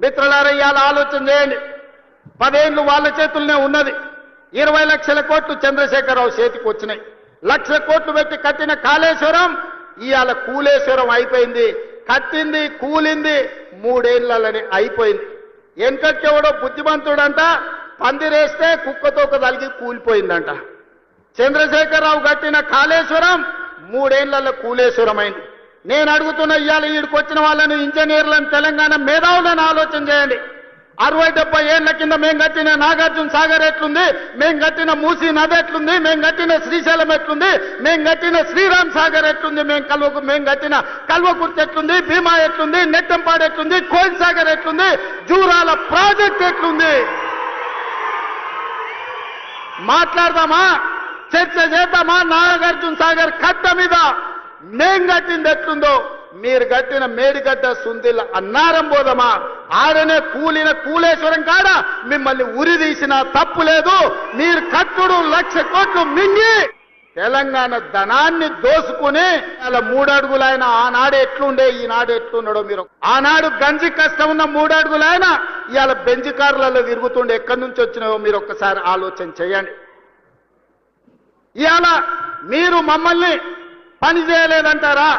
మిత్రులారా ఆలోచన చేయండి. పదేళ్ళు వాళ్ళ చేతుల్లోనే ఉన్నది. ఇరవై లక్షల కోట్లు చంద్రశేఖరరావు చేతికి వచ్చినాయి. లక్ష కోట్లు పెట్టి కట్టిన కాళేశ్వరం ఇవాళ కూలేశ్వరం అయిపోయింది. కట్టింది కూలింది మూడేళ్ళనే అయిపోయింది. వెనకట్టెవడో బుద్ధిమంతుడంట పందిరేస్తే కుక్కతోక తలిగి కూలిపోయిందంట. చంద్రశేఖరరావు కట్టిన కాళేశ్వరం మూడేళ్ళలో కూలేశ్వరం అయింది నేను అడుగుతున్న ఇవాళ ఈడికి వచ్చిన వాళ్ళని ఇంజనీర్లను తెలంగాణ మేధావులను ఆలోచన చేయండి. అరవై డెబ్బై ఏళ్ళ కింద మేము కట్టిన నాగార్జున సాగర్ ఎట్లుంది? మేము కట్టిన మూసీ నది ఎట్లుంది? మేము కట్టిన శ్రీశైలం ఎట్లుంది? మేము కట్టిన శ్రీరామ్ సాగర్ ఎట్లుంది? మేము కల్వకు మేము కట్టిన కల్వకుర్తి ఎట్లుంది? భీమా ఎట్లుంది? నెట్టంపాడు ఎట్లుంది? కోయిల్ సాగర్ ఎట్లుంది? జూరాల ప్రాజెక్ట్ ఎట్లుంది? మాట్లాడదామా? చర్చ చేద్దామా? నాగార్జున సాగర్ కట్ట మీద మేం కట్టింది ఎట్లుందో? మీరు కట్టిన మేడిగడ్డ సుందిల్ అన్నారం పోదమా? ఆడనే కూలిన కూలేశ్వరం కాడ? మిమ్మల్ని ఉరి తీసిన తప్పు లేదు. మీరు కట్టుడు లక్ష కోట్లు మింగి తెలంగాణ ధనాన్ని దోసుకుని అలా మూడడుగులైన ఆనాడు ఎట్లుండే ఈనాడు ఎట్లున్నాడో మీరు. ఆనాడు గంజి కష్టం ఉన్న మూడడుగులైన ఇవాళ బెంజి కార్లలో తిరుగుతుండే ఎక్కడి నుంచి వచ్చినాయో మీరు ఒక్కసారి ఆలోచన చేయండి. ఇవాళ మీరు మమ్మల్ని పని చేయలేదంటారా